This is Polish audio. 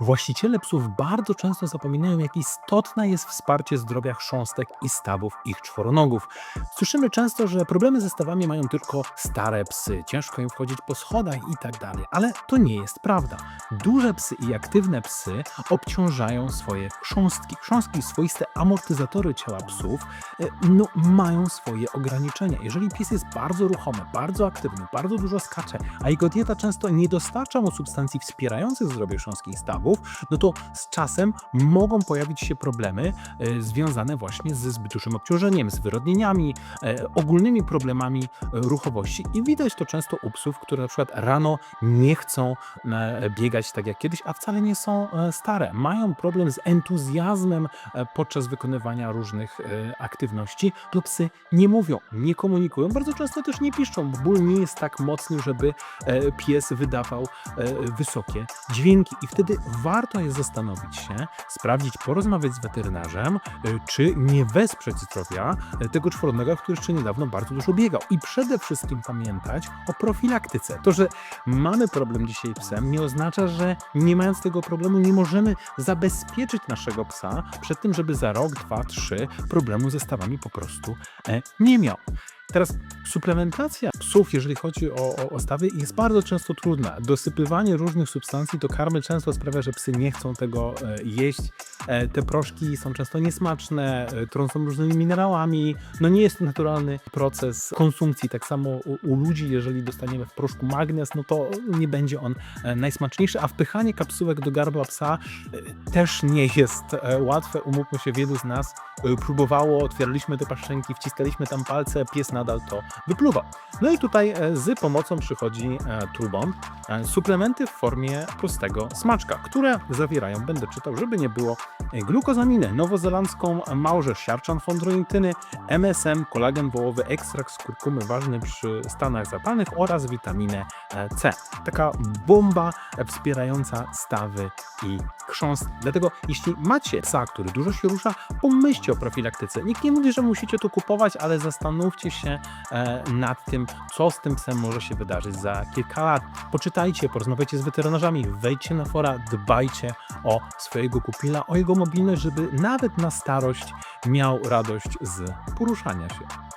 Właściciele psów bardzo często zapominają, jak istotne jest wsparcie zdrowia chrząstek i stawów ich czworonogów. Słyszymy często, że problemy ze stawami mają tylko stare psy, ciężko im wchodzić po schodach i tak ale to nie jest prawda. Duże psy i aktywne psy obciążają swoje chrząstki. Chrząstki, swoiste amortyzatory ciała psów, e, no, mają swoje ograniczenia. Jeżeli pies jest bardzo ruchomy, bardzo aktywny, bardzo dużo skacze, a jego dieta często nie dostarcza mu substancji wspierających zdrowie i no to z czasem mogą pojawić się problemy e, związane właśnie ze zbyt dużym obciążeniem, z wyrodnieniami, e, ogólnymi problemami e, ruchowości. I widać to często u psów, które na przykład rano nie chcą biegać tak jak kiedyś, a wcale nie są stare. Mają problem z entuzjazmem podczas wykonywania różnych aktywności, to psy nie mówią, nie komunikują, bardzo często też nie piszczą, ból nie jest tak mocny, żeby pies wydawał wysokie dźwięki. I wtedy warto jest zastanowić się, sprawdzić, porozmawiać z weterynarzem, e, czy nie wesprzeć zdrowia e, tego czworonoga, który jeszcze niedawno bardzo dużo biegał. I przede wszystkim pamiętać o profilaktyce. To, że mamy problem dzisiaj psem, nie oznacza, że nie mając tego problemu nie możemy zabezpieczyć naszego psa przed tym, żeby za rok, dwa, trzy problemu ze stawami po prostu e, nie miał. Teraz suplementacja psów, jeżeli chodzi o, o, o stawy, jest bardzo często trudna. Dosypywanie różnych substancji do karmy często sprawia, że psy nie chcą tego e, jeść. E, te proszki są często niesmaczne, e, trącą różnymi minerałami. No nie jest to naturalny proces konsumpcji. Tak samo u, u ludzi, jeżeli dostaniemy w proszku magnez, no to nie będzie on najsmaczniejszy, a wpychanie kapsułek do gardła psa też nie jest łatwe. Umówmy się, wielu z nas próbowało, otwieraliśmy te paszczenki, wciskaliśmy tam palce, pies nadal to wypluwał. No i tutaj e, z pomocą przychodzi e, Trubon. E, Suplementy w formie prostego smaczka, które zawierają, będę czytał, żeby nie było glukozaminy, nowozelandzką małżę siarczan chondroityny, MSM, kolagen wołowy, ekstrakt z kurkumy ważny przy stanach zapalnych oraz witaminę C. Taka bomba wspierająca stawy i chrząst. Dlatego jeśli macie psa, który dużo się rusza, pomyślcie o profilaktyce. Nikt nie mówi, że musicie to kupować, ale zastanówcie się e, nad tym, co z tym psem może się wydarzyć za kilka lat. Poczytajcie, porozmawiajcie z weterynarzami, wejdźcie na fora, dbajcie o swojego pupila, o jego mobilność, żeby nawet na starość miał radość z poruszania się.